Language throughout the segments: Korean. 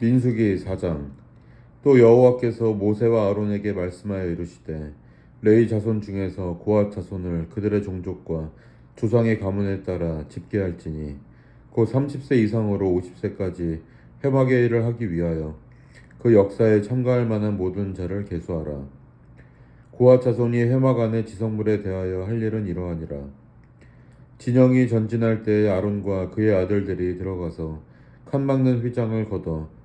민수기 4장 또 여호와께서 모세와 아론에게 말씀하여 이르시되 레위 자손 중에서 고앗 자손을 그들의 종족과 조상의 가문에 따라 집계할지니 곧 30세 이상으로 50세까지 회막의 일을 하기 위하여 그 역사에 참가할 만한 모든 자를 계수하라. 고앗 자손이 회막 안의 지성물에 대하여 할 일은 이러하니라. 진영이 전진할 때에 아론과 그의 아들들이 들어가서 칸 막는 휘장을 걷어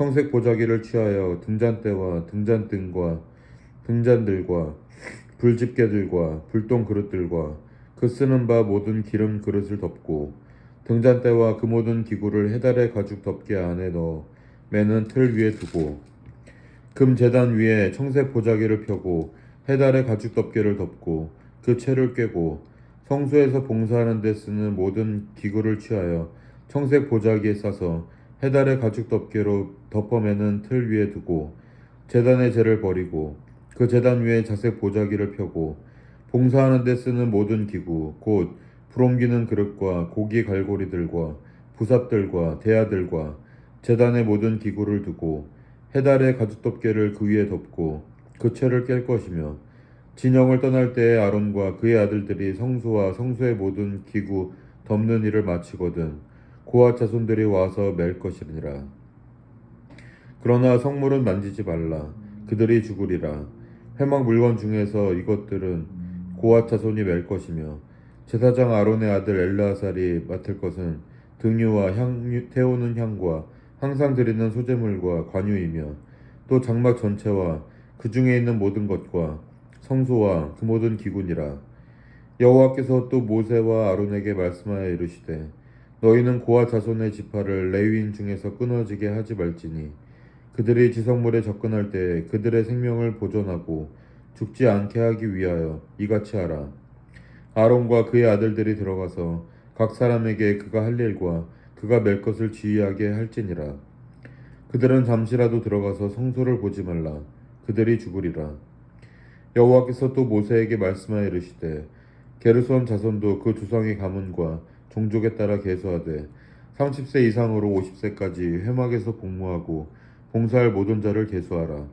청색 보자기를 취하여 등잔대와 등잔등과 등잔들과 불집게들과 불똥 그릇들과 그 쓰는 바 모든 기름 그릇을 덮고 등잔대와 그 모든 기구를 해달의 가죽 덮개 안에 넣어 매는 틀 위에 두고 금 재단 위에 청색 보자기를 펴고 해달의 가죽 덮개를 덮고 그 채를 꿰고 성소에서 봉사하는 데 쓰는 모든 기구를 취하여 청색 보자기에 싸서 해달의 가죽 덮개로 덮어매는 틀 위에 두고 재단의 재를 버리고 그 재단 위에 자색 보자기를 펴고 봉사하는 데 쓰는 모든 기구 곧 불옮기는 그릇과 고기 갈고리들과 부삽들과 대야들과 재단의 모든 기구를 두고 해달의 가죽 덮개를 그 위에 덮고 그 채를 깰 것이며 진영을 떠날 때에 아론과 그의 아들들이 성소와 성소의 모든 기구 덮는 일을 마치거든 고아 자손들이 와서 맬 것이니라. 그러나 성물은 만지지 말라. 그들이 죽으리라. 회막 물건 중에서 이것들은 고아 자손이 맬 것이며 제사장 아론의 아들 엘라살이 맡을 것은 등유와 향 태우는 향과 항상 드리는 소재물과 관유이며 또 장막 전체와 그 중에 있는 모든 것과 성소와 그 모든 기구니라. 여호와께서 또 모세와 아론에게 말씀하여 이르시되 너희는 고아 자손의 지파를 레위인 중에서 끊어지게 하지 말지니 그들이 지성물에 접근할 때 그들의 생명을 보존하고 죽지 않게 하기 위하여 이같이 하라. 아론과 그의 아들들이 들어가서 각 사람에게 그가 할 일과 그가 맬 것을 지휘하게 할지니라. 그들은 잠시라도 들어가서 성소를 보지 말라. 그들이 죽으리라. 여호와께서 또 모세에게 말씀하여 이르시되 게르손 자손도 그 조상의 가문과 종족에 따라 계수하되 30세 이상으로 50세까지 회막에서 복무하고 봉사할 모든 자를 계수하라.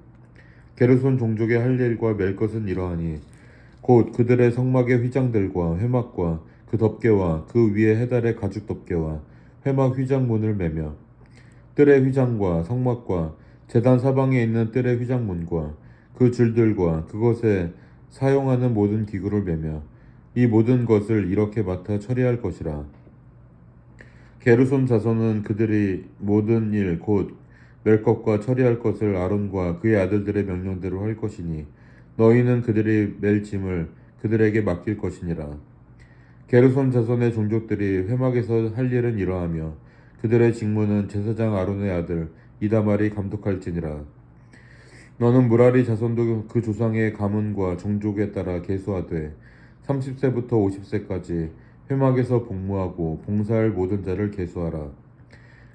게르손 종족의 할 일과 맬 것은 이러하니 곧 그들의 성막의 휘장들과 회막과 그 덮개와 그 위에 해달의 가죽 덮개와 회막 휘장문을 매며 뜰의 휘장과 성막과 재단 사방에 있는 뜰의 휘장문과 그 줄들과 그것에 사용하는 모든 기구를 매며 이 모든 것을 이렇게 맡아 처리할 것이라. 게르손 자손은 그들이 모든 일 곧 멜 것과 처리할 것을 아론과 그의 아들들의 명령대로 할 것이니 너희는 그들이 멜 짐을 그들에게 맡길 것이니라. 게르손 자손의 종족들이 회막에서 할 일은 이러하며 그들의 직무는 제사장 아론의 아들 이다말이 감독할지니라. 너는 무라리 자손도 그 조상의 가문과 종족에 따라 계수하되 30세부터 50세까지 회막에서 복무하고 봉사할 모든 자를 계수하라.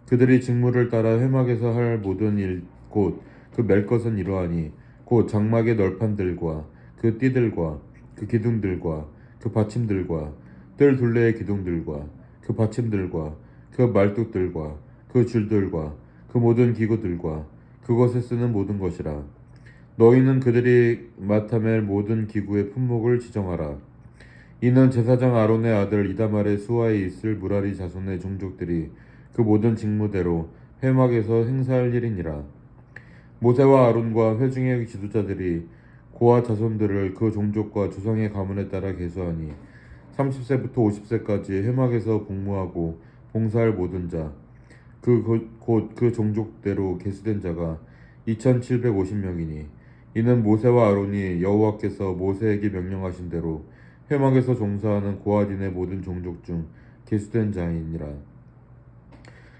그들이 직무를 따라 회막에서 할 모든 일 곧그맬 것은 이러하니 곧 장막의 널판들과 그 띠들과 그 기둥들과 그 받침들과 뜰 둘레의 기둥들과 그 받침들과 그 말뚝들과 그 줄들과 그 모든 기구들과 그것에 쓰는 모든 것이라. 너희는 그들이 맡아맬 모든 기구의 품목을 지정하라. 이는 제사장 아론의 아들 이다말의 수하에 있을 무라리 자손의 종족들이 그 모든 직무대로 회막에서 행사할 일이니라. 모세와 아론과 회중의 지도자들이 고아 자손들을 그 종족과 조상의 가문에 따라 계수하니 30세부터 50세까지 회막에서 복무하고 봉사할 모든 자, 그곧그 종족대로 계수된 자가 2,750명이니 이는 모세와 아론이 여호와께서 모세에게 명령하신 대로 회막에서 종사하는 고아딘의 모든 종족 중 계수된 자이니라.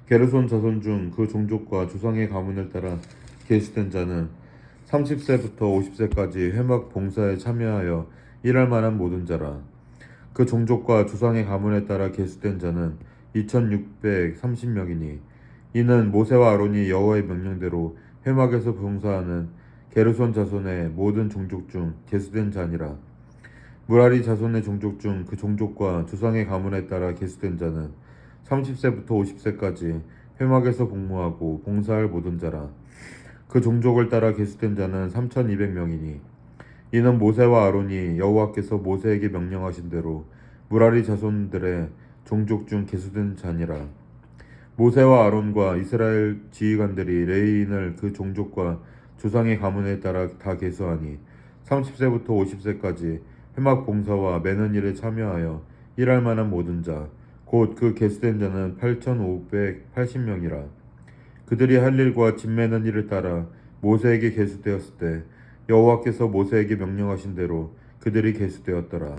게르손 자손 중 그 종족과 조상의 가문을 따라 계수된 자는 30세부터 50세까지 회막 봉사에 참여하여 일할 만한 모든 자라. 그 종족과 조상의 가문에 따라 계수된 자는 2630명이니 이는 모세와 아론이 여호와의 명령대로 회막에서 봉사하는 게르손 자손의 모든 종족 중 계수된 자니라. 무라리 자손의 종족 중 그 종족과 조상의 가문에 따라 계수된 자는 30세부터 50세까지 회막에서 복무하고 봉사할 모든 자라. 그 종족을 따라 계수된 자는 3,200명이니 이는 모세와 아론이 여호와께서 모세에게 명령하신 대로 무라리 자손들의 종족 중 계수된 자니라. 모세와 아론과 이스라엘 지휘관들이 레위인을 그 종족과 조상의 가문에 따라 다 계수하니 30세부터 50세까지 회막 봉사와 매는 일에 참여하여 일할 만한 모든 자, 곧그 계수된 자는 8,580명이라. 그들이 할 일과 집 매는 일을 따라 모세에게 계수되었을 때 여호와께서 모세에게 명령하신 대로 그들이 계수되었더라.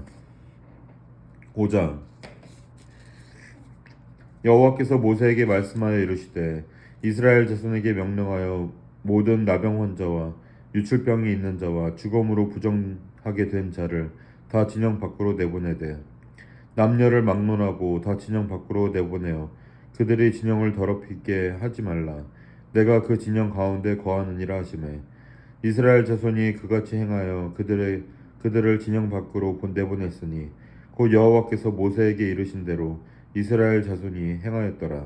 5장 여호와께서 모세에게 말씀하여 이르시되 이스라엘 자손에게 명령하여 모든 나병 환자와 유출병이 있는 자와 죽음으로 부정 하게 된 자를 다 진영 밖으로 내보내되 남녀를 막론하고 다 진영 밖으로 내보내어 그들이 진영을 더럽히게 하지 말라. 내가 그 진영 가운데 거하느니라 하시매 이스라엘 자손이 그같이 행하여 그들의 그들을 진영 밖으로 본- 내보냈으니 곧 여호와께서 모세에게 이르신 대로 이스라엘 자손이 행하였더라.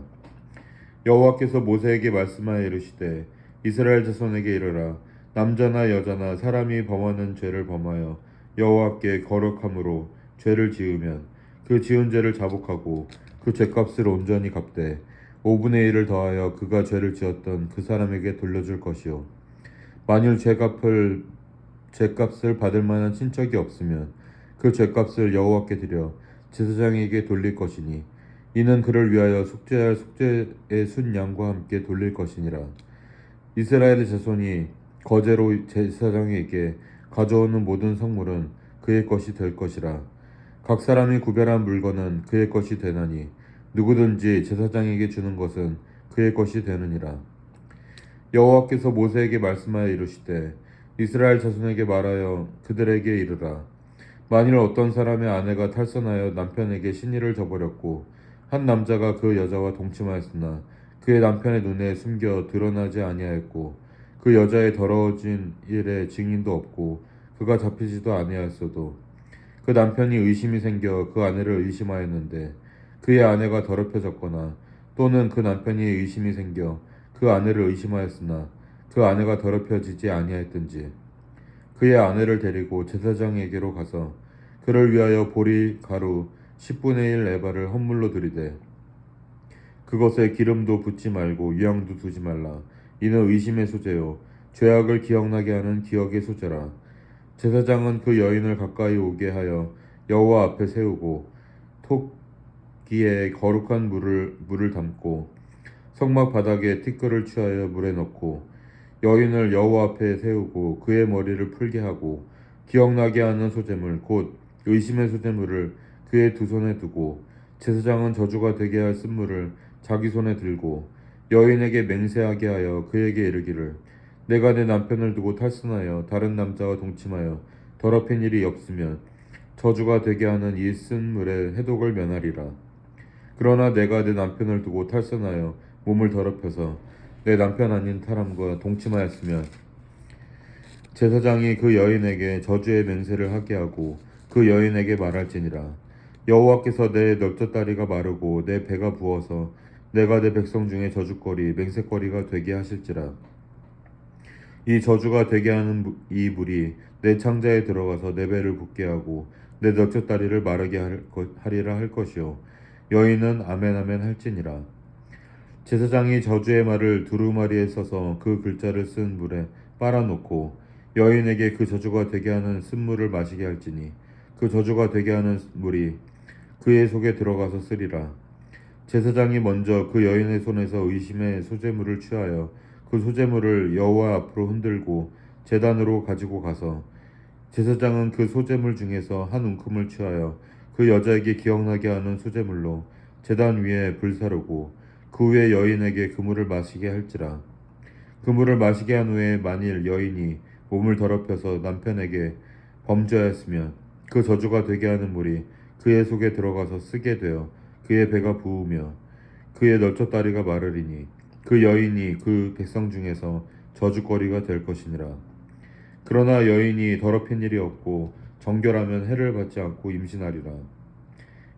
여호와께서 모세에게 말씀하여 이르시되 이스라엘 자손에게 이르라 남자나 여자나 사람이 범하는 죄를 범하여 여호와께 거룩함으로 죄를 지으면 그 지은 죄를 자복하고 그 죄값을 온전히 갚되 5분의 1을 더하여 그가 죄를 지었던 그 사람에게 돌려줄 것이요. 만일 죄값을 죄값을 받을 만한 친척이 없으면 그 죄값을 여호와께 드려 제사장에게 돌릴 것이니 이는 그를 위하여 속죄할 속죄의 순 양과 함께 돌릴 것이니라. 이스라엘의 자손이 거제로 제사장에게 가져오는 모든 성물은 그의 것이 될 것이라. 각 사람이 구별한 물건은 그의 것이 되나니 누구든지 제사장에게 주는 것은 그의 것이 되느니라. 여호와께서 모세에게 말씀하여 이르시되 이스라엘 자손에게 말하여 그들에게 이르라. 만일 어떤 사람의 아내가 탈선하여 남편에게 신의를 저버렸고 한 남자가 그 여자와 동침하였으나 그의 남편의 눈에 숨겨 드러나지 아니하였고 그 여자의 더러워진 일에 증인도 없고 그가 잡히지도 아니하였어도 그 남편이 의심이 생겨 그 아내를 의심하였는데 그의 아내가 더럽혀졌거나 또는 그 남편이 의심이 생겨 그 아내를 의심하였으나 그 아내가 더럽혀지지 아니하였든지 그의 아내를 데리고 제사장에게로 가서 그를 위하여 보리 가루 10분의 1 에바를 헌물로 드리되 그것에 기름도 붓지 말고 유향도 두지 말라 이는 의심의 소재요. 죄악을 기억나게 하는 기억의 소재라. 제사장은 그 여인을 가까이 오게 하여 여호와 앞에 세우고 토기에 거룩한 물을 물을 담고 성막 바닥에 티끌을 취하여 물에 넣고 여인을 여호와 앞에 세우고 그의 머리를 풀게 하고 기억나게 하는 소재물 곧 의심의 소재물을 그의 두 손에 두고 제사장은 저주가 되게 할 쓴물을 자기 손에 들고 여인에게 맹세하게 하여 그에게 이르기를 내가 내 남편을 두고 탈선하여 다른 남자와 동침하여 더럽힌 일이 없으면 저주가 되게 하는 이 쓴 물의 해독을 면하리라. 그러나 내가 내 남편을 두고 탈선하여 몸을 더럽혀서 내 남편 아닌 사람과 동침하였으면 제사장이 그 여인에게 저주의 맹세를 하게 하고 그 여인에게 말할지니라 여호와께서 내 넓적다리가 마르고 내 배가 부어서 내가 내 백성 중에 저주거리 맹세거리가 되게 하실지라. 이 저주가 되게 하는 무- 이 물이 내 창자에 들어가서 내 배를 붓게 하고 내 넓적다리를 마르게 할 것- 하리라 할 것이요. 여인은 아멘 아멘 할지니라. 제사장이 저주의 말을 두루마리에 써서 그 글자를 쓴 물에 빨아놓고 여인에게 그 저주가 되게 하는 쓴물을 마시게 할지니 그 저주가 되게 하는 물이 그의 속에 들어가서 쓰리라. 제사장이 먼저 그 여인의 손에서 의심의 소재물을 취하여 그 소재물을 여호와 앞으로 흔들고 제단으로 가지고 가서 제사장은 그 소재물 중에서 한 움큼을 취하여 그 여자에게 기억나게 하는 소재물로 제단 위에 불사르고 그 후에 여인에게 그 물을 마시게 할지라. 그 물을 마시게 한 후에 만일 여인이 몸을 더럽혀서 남편에게 범죄하였으면 그 저주가 되게 하는 물이 그의 속에 들어가서 쓰게 되어 그의 배가 부으며 그의 널쩍다리가 마르리니 그 여인이 그 백성 중에서 저주거리가 될 것이니라. 그러나 여인이 더럽힌 일이 없고 정결하면 해를 받지 않고 임신하리라.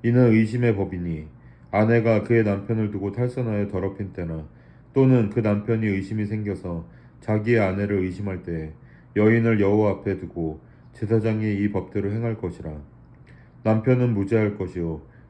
이는 의심의 법이니 아내가 그의 남편을 두고 탈선하여 더럽힌 때나 또는 그 남편이 의심이 생겨서 자기의 아내를 의심할 때에 여인을 여호와 앞에 두고 제사장이 이 법대로 행할 것이라. 남편은 무죄할 것이요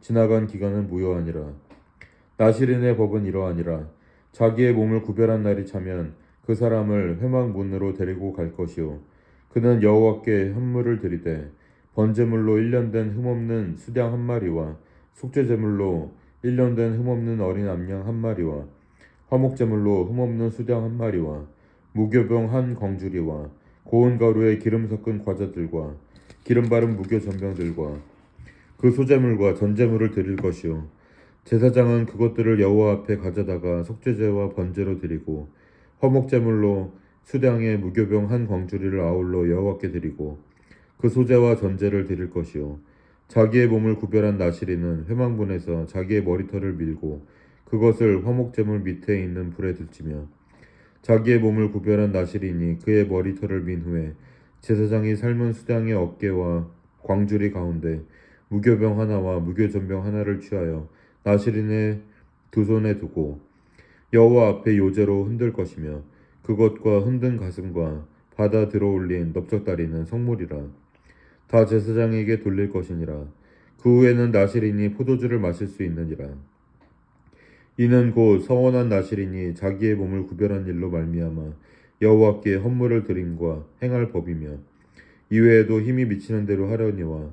지나간 기간은 무효하니라. 나시린의 법은 이러하니라. 자기의 몸을 구별한 날이 차면 그 사람을 회막 문으로 데리고 갈 것이요. 그는 여호와께 현물을 드리되 번제물로 1년 된 흠없는 수량 한 마리와 속죄제물로 1년 된 흠없는 어린 암양 한 마리와 화목제물로 흠없는 수량 한 마리와 무교병 한 광주리와 고운 가루에 기름 섞은 과자들과 기름 바른 무교 전병들과 그 소제물과 전제물을 드릴 것이요. 제사장은 그것들을 여호와 앞에 가져다가 속죄제와 번제로 드리고 화목제물로 수량의 무교병 한 광주리를 아울러 여호와께 드리고 그 소제와 전제를 드릴 것이요. 자기의 몸을 구별한 나시리는 회망분에서 자기의 머리털을 밀고 그것을 화목제물 밑에 있는 불에 들치며 자기의 몸을 구별한 나시리니 그의 머리털을 민 후에 제사장이 삶은 수량의 어깨와 광주리 가운데 무교병 하나와 무교전병 하나를 취하여 나시린의 두 손에 두고 여호와 앞에 요제로 흔들 것이며 그것과 흔든 가슴과 받아 들어올린 넓적다리는 성물이라. 다 제사장에게 돌릴 것이니라. 그 후에는 나시린이 포도주를 마실 수 있느니라. 이는 곧 서원한 나시린이 자기의 몸을 구별한 일로 말미암아 여호와께 헌물을 드림과 행할 법이며 이외에도 힘이 미치는 대로 하려니와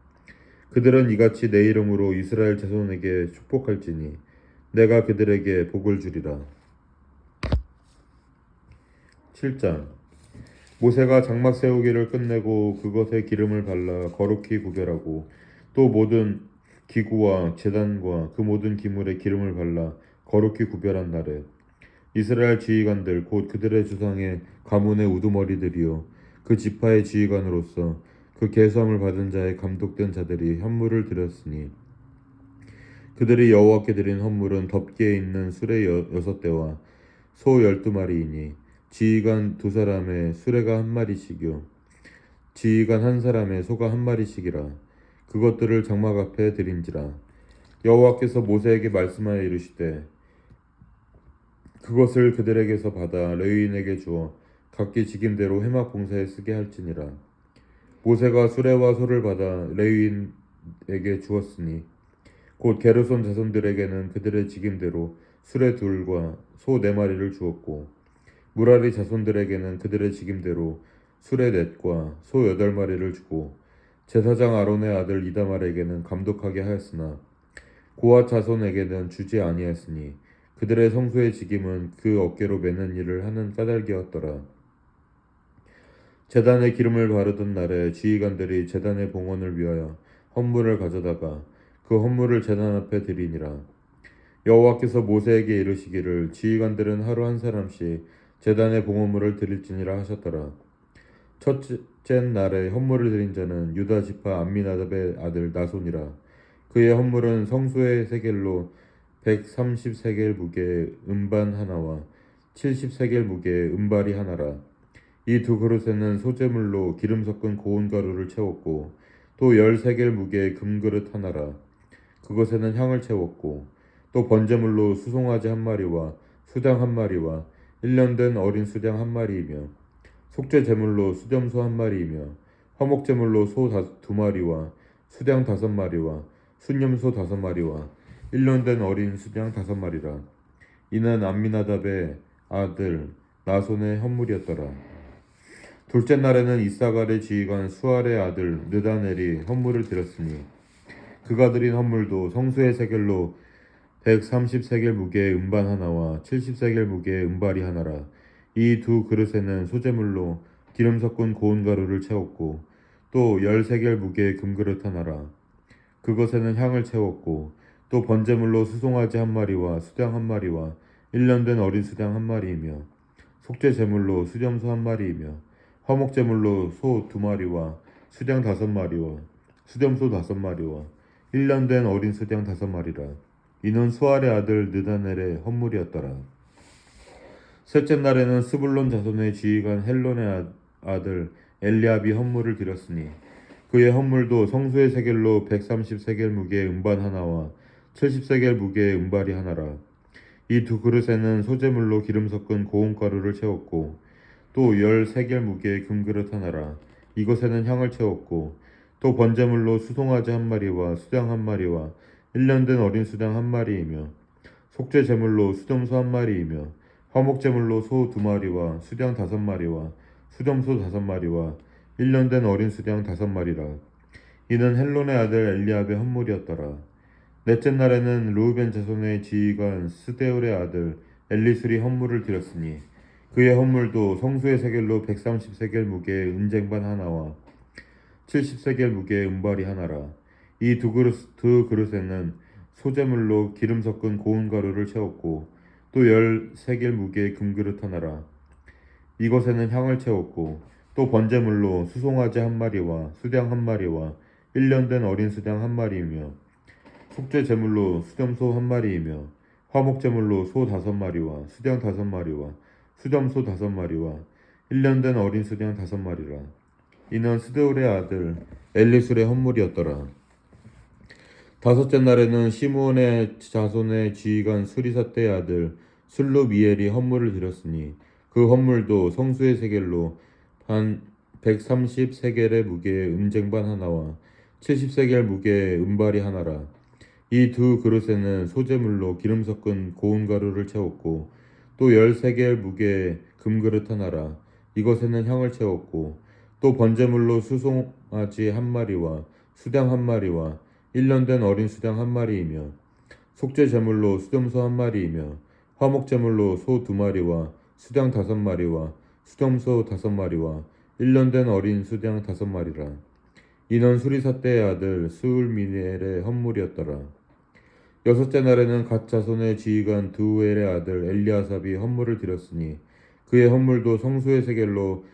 그들은 이같이 내 이름으로 이스라엘 자손에게 축복할지니 내가 그들에게 복을 주리라. 7장 모세가 장막 세우기를 끝내고 그것에 기름을 발라 거룩히 구별하고 또 모든 기구와 재단과 그 모든 기물에 기름을 발라 거룩히 구별한 날에 이스라엘 지휘관들 곧 그들의 주상의 가문의 우두머리들이요 그 지파의 지휘관으로서 그 계수함을 받은 자의 감독된 자들이 현물을 드렸으니 그들이 여호와께 드린 헌물은 덮개에 있는 수레 여- 여섯 대와 소 열두 마리이니 지휘관 두 사람의 수레가 한 마리씩이요. 지휘관 한 사람의 소가 한 마리씩이라. 그것들을 장막 앞에 드린지라. 여호와께서 모세에게 말씀하여 이르시되 그것을 그들에게서 받아 레위인에게 주어 각기 직임대로 회막 봉사에 쓰게 할지니라 모세가 수레와 소를 받아 레위인에게 주었으니 곧 게르손 자손들에게는 그들의 직임대로 수레 둘과 소 네 마리를 주었고 무라리 자손들에게는 그들의 직임대로 수레 넷과 소 여덟 마리를 주고 제사장 아론의 아들 이다말에게는 감독하게 하였으나 고아 자손에게는 주지 아니하였으니 그들의 성소의 직임은 그 어깨로 매는 일을 하는 까닭이었더라. 제단에 기름을 바르던 날에 지휘관들이 제단의 봉헌을 위하여 헌물을 가져다가 그 헌물을 제단 앞에 드리니라. 여호와께서 모세에게 이르시기를 지휘관들은 하루 한 사람씩 제단의 봉헌물을 드릴지니라 하셨더라. 첫째 날에 헌물을 드린 자는 유다 지파 암미나답의 아들 나손이라. 그의 헌물은 성소의 세겔로 130세겔 무게의 음반 하나와 70세겔 무게의 음발이 하나라. 이 두 그릇에는 소재물로 기름 섞은 고운 가루를 채웠고 또 13겔 무게의 금그릇 하나라. 그것에는 향을 채웠고 또 번제물로 수송아지 한 마리와 수장 한 마리와 1년 된 어린 수장 한 마리이며 속죄 제물로 수염소 한 마리이며 화목 제물로 소 두 마리와 수장 다섯 마리와 순염소 다섯 마리와 1년 된 어린 수장 다섯 마리라. 이는 암미나답의 아들 나손의 헌물이었더라. 둘째 날에는 이사갈의 지휘관 수알의 아들 느다넬이 헌물을 드렸으니 그가 드린 헌물도 성수의 세겔로 130세겔 무게의 음반 하나와 70세겔 무게의 음발이 하나라. 이 두 그릇에는 소재물로 기름 섞은 고운 가루를 채웠고 또 10세겔 무게의 금그릇 하나라. 그것에는 향을 채웠고 또 번제물로 수송아지 한 마리와 수장 한 마리와 1년 된 어린 수장 한 마리이며 속죄 제물로 수염소 한 마리이며 화목 제물로 소 두 마리와 수장 다섯 마리와 수염소 다섯 마리와 1년 된 어린 수장 다섯 마리라. 이는 수알의 아들 느다넬의 헌물이었더라. 셋째 날에는 스불론 자손의 지휘관 헬론의 아- 아들 엘리압이 헌물을 드렸으니 그의 헌물도 성수의 세겔로 130세겔 무게의 음반 하나와 70세겔 무게의 음발이 하나라. 이 두 그릇에는 소재물로 기름 섞은 고운 가루를 채웠고 또 10세겔 무게의 금그릇 하나라. 이것에는 향을 채웠고 또 번제물로 수송아지 한 마리와 수장 한 마리와 1년 된 어린 수장 한 마리이며 속죄 제물로 수점소 한 마리이며 화목 제물로 소 두 마리와 수장 다섯 마리와 수점소 다섯 마리와 1년 된 어린 수장 다섯 마리라. 이는 헬론의 아들 엘리압의 헌물이었더라. 넷째 날에는 루우벤 자손의 지휘관 스데울의 아들 엘리술이 헌물을 드렸으니 그의 헌물도 성수의 세겔로 130세겔 무게의 은쟁반 하나와 70세겔 무게의 은발이 하나라. 이 두 그릇 두 그릇에는 소재물로 기름 섞은 고운 가루를 채웠고 또 열 세겔 무게의 금그릇 하나라. 이것에는 향을 채웠고 또 번제물로 수송아지 한 마리와 수장 한 마리와 1년 된 어린 수장 한 마리이며 속죄 제물로 수점소 한 마리이며 화목 제물로 소 다섯 마리와 수장 다섯 마리와 수점소 다섯 마리와 1년 된 어린 수장 다섯 마리라. 이는 스데울의 아들 엘리술의 헌물이었더라. 다섯째 날에는 시므온의 자손의 지휘관 수리사떼의 아들 술루미엘이 헌물을 드렸으니 그 헌물도 성수의 세겔로 한 130세겔의 무게의 음쟁반 하나와 70세겔 무게의 음발이 하나라. 이 두 그릇에는 소재물로 기름 섞은 고운 가루를 채웠고 또 10세겔 무게의 금그릇 하나라. 이것에는 향을 채웠고 또 번제물로 수송아지 한 마리와 수장 한 마리와 1년 된 어린 수장 한 마리이며 속죄 제물로 수점소 한 마리이며 화목 제물로 소 두 마리와 수장 다섯 마리와 수점소 다섯 마리와 1년 된 어린 수장 다섯 마리라. 이는 수리사 때의 아들 스울미엘의 헌물이었더라. 여섯째 날에는 갓 자손의 지휘관 두엘의 아들 엘리아삽이 헌물을 드렸으니 그의 헌물도 성수의 세겔로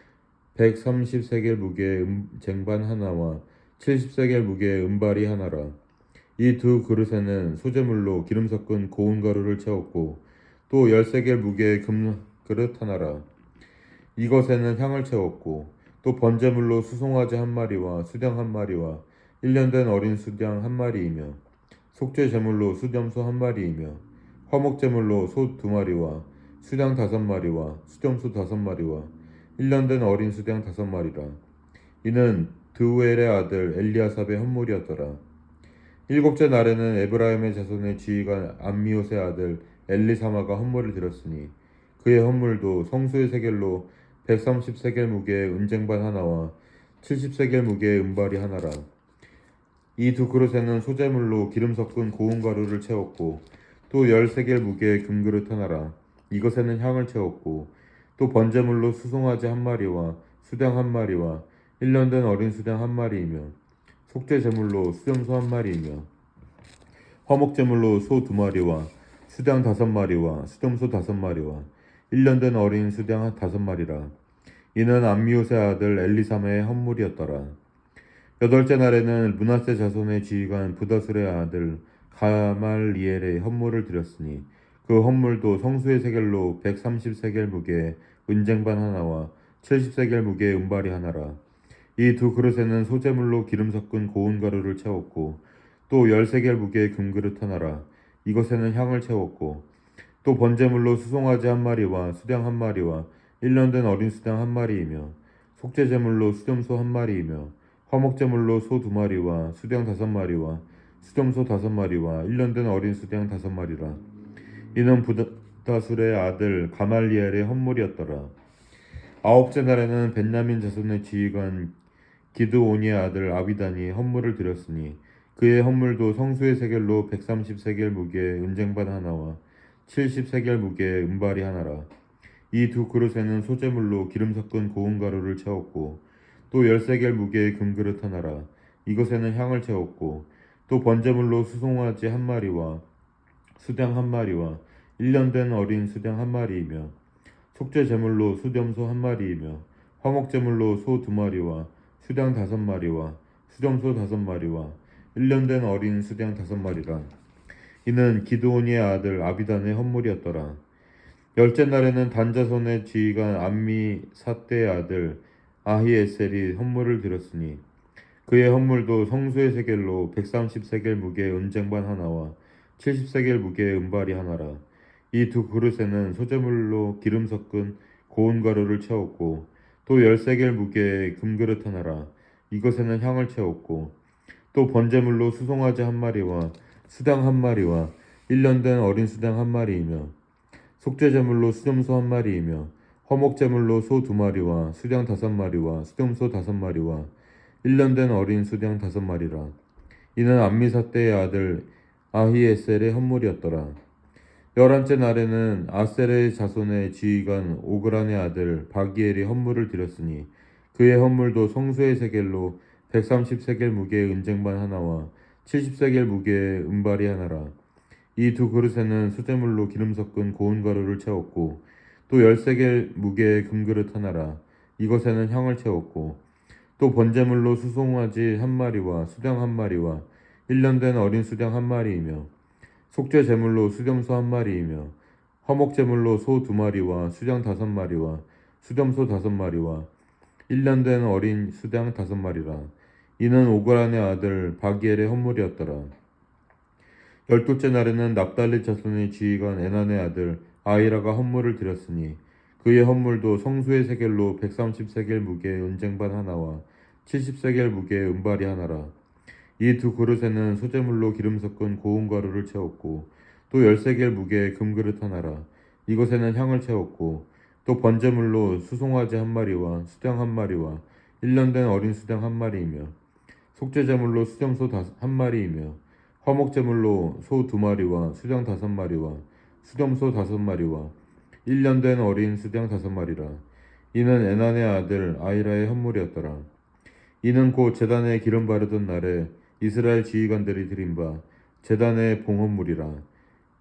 130세겔 무게의 음, 쟁반 하나와 70세겔 무게의 은발이 하나라. 이 두 그릇에는 소재물로 기름 섞은 고운 가루를 채웠고 또 10세겔 무게의 금 그릇 하나라. 이것에는 향을 채웠고 또 번제물로 수송아지 한 마리와 수령 한 마리와 1년 된 어린 수령 한 마리이며 속죄 제물로 수염소 한 마리이며 화목 제물로 소 두 마리와 수령 다섯 마리와 수염소 다섯 마리와 1년 된 어린 수령 다섯 마리라. 이는 드우엘의 아들 엘리아삽의 헌물이었더라. 일곱째 날에는 에브라임의 자손의 지휘관 암미옷의 아들 엘리사마가 헌물을 드렸으니 그의 헌물도 성수의 세겔로 130세겔 무게의 은쟁반 하나와 70세겔 무게의 은발이 하나라. 이 두 그릇에는 소재물로 기름 섞은 고운 가루를 채웠고 또 10세겔 무게의 금그릇 하나라. 이것에는 향을 채웠고 또 번제물로 수송아지 한 마리와 수당 한 마리와 1년 된 어린 수당 한 마리이며 속죄 제물로 수염소 한 마리이며 화목 제물로 소 두 마리와 수당 다섯 마리와 수염소 다섯 마리와 1년 된 어린 수당 다섯 마리라. 이는 암미옷의 아들 엘리사마의 헌물이었더라. 여덟째 날에는 문하세 자손의 지휘관 부다술의 아들 가말리엘의 헌물을 드렸으니 그 헌물도 성수의 세겔로 130세겔 무게의 은쟁반 하나와 70세겔 무게의 은발이 하나라. 이 두 그릇에는 소재물로 기름 섞은 고운 가루를 채웠고 또 10세겔 무게의 금그릇 하나라. 이것에는 향을 채웠고 또 번제물로 수송아지 한 마리와 수량 한 마리와 1년 된 어린 수량 한 마리이며 속죄제물로 수염소 한 마리이며 화목제물로 소 두 마리와 수량 다섯 마리와 수염소 다섯 마리와 1년 된 어린 수량 다섯 마리라. 이는 부다술의 아들 가말리엘의 헌물이었더라. 아홉째 날에는 벤야민 자손의 지휘관 기드오니의 아들 아비단이 헌물을 드렸으니 그의 헌물도 성수의 세겔로 130세겔 무게의 은쟁반 하나와 70세겔 무게의 은발이 하나라. 이 두 그릇에는 소재물로 기름 섞은 고운 가루를 채웠고 또 10세겔 무게의 금그릇 하나라. 이것에는 향을 채웠고 또 번제물로 수송아지 한 마리와 수당 한 마리와 1년 된 어린 수당 한 마리이며 속죄 제물로 수염소 한 마리이며 화목 제물로 소 두 마리와 수당 다섯 마리와 수염소 다섯 마리와 1년 된 어린 수당 다섯 마리라. 이는 기드온이의 아들 아비단의 헌물이었더라. 열째 날에는 단자손의 지휘관 암미 사떼의 아들 아히에셀이 헌물을 드렸으니 그의 헌물도 성수의 세겔로 130세겔 무게의 은쟁반 하나와 70세겔 무게의 은발이 하나라. 이 두 그릇에는 소재물로 기름 섞은 고운 가루를 채웠고 또 10세겔 무게의 금그릇 하나라. 이것에는 향을 채웠고 또 번제물로 수송아지 한 마리와 수당 한 마리와 1년 된 어린 수당 한 마리이며 속죄제물로 수염소 한 마리이며 화목제물로 소 두 마리와 수량 다섯 마리와 수염소 다섯 마리와 1년 된 어린 수량 다섯 마리라. 이는 암미사 때의 아들 아히에셀의 헌물이었더라. 열한째 날에는 아셀의 자손의 지휘관 오그란의 아들 바기엘이 헌물을 드렸으니 그의 헌물도 성수의 세겔로 130세겔 무게의 은쟁반 하나와 70세겔 무게의 은발이 하나라. 이 두 그릇에는 수제물로 기름 섞은 고운 가루를 채웠고 또 10세겔 무게의 금그릇 하나라. 이것에는 향을 채웠고 또 번제물로 수송아지 한 마리와 수령 한 마리와 1년 된 어린 수령 한 마리이며 속죄 제물로 수렴소 한 마리이며 화목 제물로 소 두 마리와 수령 다섯 마리와 수렴소 다섯 마리와 1년 된 어린 수량 다섯 마리라. 이는 오그란의 아들 바기엘의 헌물이었더라. 열둘째 날에는 납달리 자손의 지휘관 에난의 아들 아이라가 헌물을 드렸으니 그의 헌물도 성수의 세겔로 130세겔 무게의 은쟁반 하나와 70세겔 무게의 은발이 하나라. 이 두 그릇에는 소재물로 기름 섞은 고운 가루를 채웠고 또 10세겔 무게의 금그릇 하나라. 이것에는 향을 채웠고 또 번제물로 수송아지 한 마리와 수당 한 마리와 1년 된 어린 수당 한 마리이며 속죄제물로 수정소 한 마리이며 화목제물로 소 두 마리와 수정 다섯 마리와 수정소 다섯 마리와 1년 된 어린 수정 다섯 마리라. 이는 에난의 아들 아이라의 헌물이었더라. 이는 곧 제단에 기름 바르던 날에 이스라엘 지휘관들이 드린 바 제단의 봉헌물이라.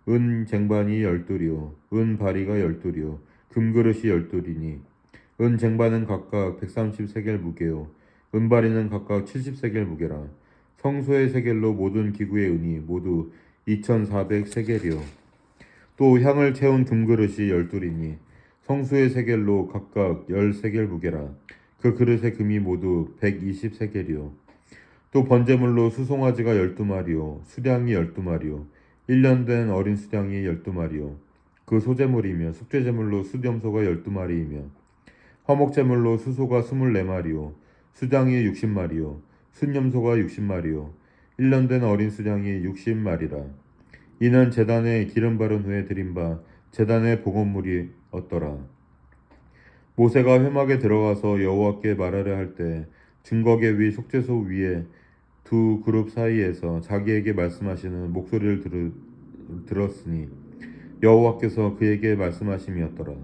은 쟁반이 열둘이요 은 바리가 열둘이요 금그릇이 열둘이니 은 쟁반은 각각 130세겔 무게요 은 바리는 각각 70세겔 무게라 성소의 세겔로 모든 기구의 은이 모두 2400세겔이요 또 향을 채운 금그릇이 열둘이니 성수의 세겔로 각각 10세겔 무게라. 그 그릇의 금이 모두 120세겔이요. 또 번제물로 수송아지가 12마리요. 수량이 12마리요. 1년 된 어린 수량이 12마리요. 그 소제물이며 속죄제물로 수염소가 12마리이며 화목제물로 수소가 24마리요. 수장이 60마리요. 순염소가 60마리요. 1년 된 어린 수량이 60마리라 이는 제단에 기름 바른 후에 드린 바 제단의 복원물이 었더라. 모세가 회막에 들어가서 여호와께 말하려 할 때 증거계 위 속죄소 위에 두 그룹 사이에서 자기에게 말씀하시는 목소리를 들, 들었으니 여호와께서 그에게 말씀하심이었더라